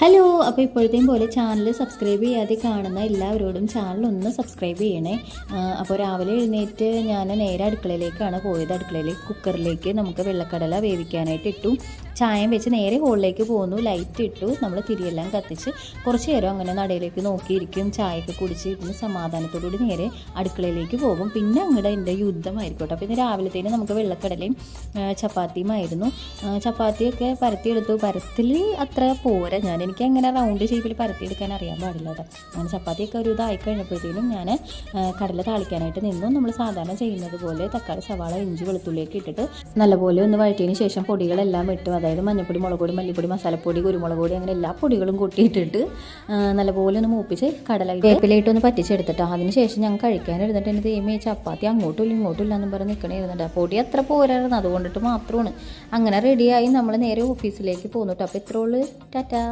Hello അപ്പോൾ ഇപ്പോഴത്തെയും പോലെ channel subscribe ചെയ്യാതെ കാണുന്ന എല്ലാവരോടും ചാനൽ ഒന്ന് സബ്സ്ക്രൈബ് ചെയ്യണേ. അപ്പോൾ രാവിലെ എഴുന്നേറ്റ് ഞാൻ നേരെ അടുക്കളയിലേക്കാണ് പോയത്. അടുക്കളയിലേക്ക് കുക്കറിലേക്ക് നമുക്ക് വെള്ളക്കടല വേവിക്കാനായിട്ട് ഇട്ടു. ചായം വെച്ച് നേരെ ഹോളിലേക്ക് പോകുന്നു ലൈറ്റ് ഇട്ടു. നമ്മൾ തിരിയെല്ലാം കത്തിച്ച് കുറച്ച് നേരം അങ്ങനെ നടയിലേക്ക് നോക്കിയിരിക്കും. ചായയൊക്കെ കുടിച്ച് ഇരുന്ന് സമാധാനത്തോടുകൂടി നേരെ അടുക്കളയിലേക്ക് പോകും. പിന്നെ അങ്ങടെ എന്റെ യുദ്ധമായിരിക്കോട്ടെ. അപ്പോൾ ഇന്ന് രാവിലത്തേന് നമുക്ക് വെള്ളക്കടലയും ചപ്പാത്തിയുമായിരുന്നു. ചപ്പാത്തിയൊക്കെ പരത്തിയെടുത്തു. പരത്തിൽ അത്ര പോരാ ഞാൻ എനിക്ക് അങ്ങനെ റൗണ്ട് ഷേപ്പിൽ പരത്തിയെടുക്കാൻ അറിയാൻ പാടില്ല കേട്ടോ അങ്ങനെ ചപ്പാത്തിയൊക്കെ ഒരു ഇതായി കഴിഞ്ഞപ്പോഴത്തേനും ഞാൻ കടല താളിക്കാനായിട്ട് നിന്നു. നമ്മൾ സാധാരണ ചെയ്യുന്നത് പോലെ തക്കാളി സവാള ഇഞ്ചി വെളുത്തുള്ളിയൊക്കെ ഇട്ടിട്ട് നല്ലപോലെ ഒന്ന് വഴറ്റിയതിന് ശേഷം പൊടികളെല്ലാം ഇട്ടു അതായത് മഞ്ഞൾപ്പൊടി മുളക് പൊടി മല്ലിപ്പൊടി മസാലപ്പൊടി കുരുമുളക് പൊടി അങ്ങനെ എല്ലാ പൊടികളും കൂട്ടിയിട്ടിട്ട് നല്ലപോലെ ഒന്ന് മൂപ്പിച്ച് കടല വേപ്പിലായിട്ട് ഒന്ന് പറ്റിച്ചെടുത്തിട്ട് അതിനുശേഷം ഞാൻ കഴിക്കാൻ ഇരുന്നിട്ട് എന്റെ തീമേ ചപ്പാത്തി അങ്ങോട്ടും ഇല്ല ഇങ്ങോട്ടും ഇല്ല എന്നും പറഞ്ഞ് നിൽക്കണേ ഇരുന്നുണ്ട് പൊടി അത്ര പോരായിരുന്നു. അതുകൊണ്ടിട്ട് മാത്രമാണ്. അങ്ങനെ റെഡിയായി നമ്മൾ നേരെ ഓഫീസിലേക്ക് പോന്നിട്ടോ അപ്പോൾ ഇത്രയുള്ളൂ ടാറ്റാ.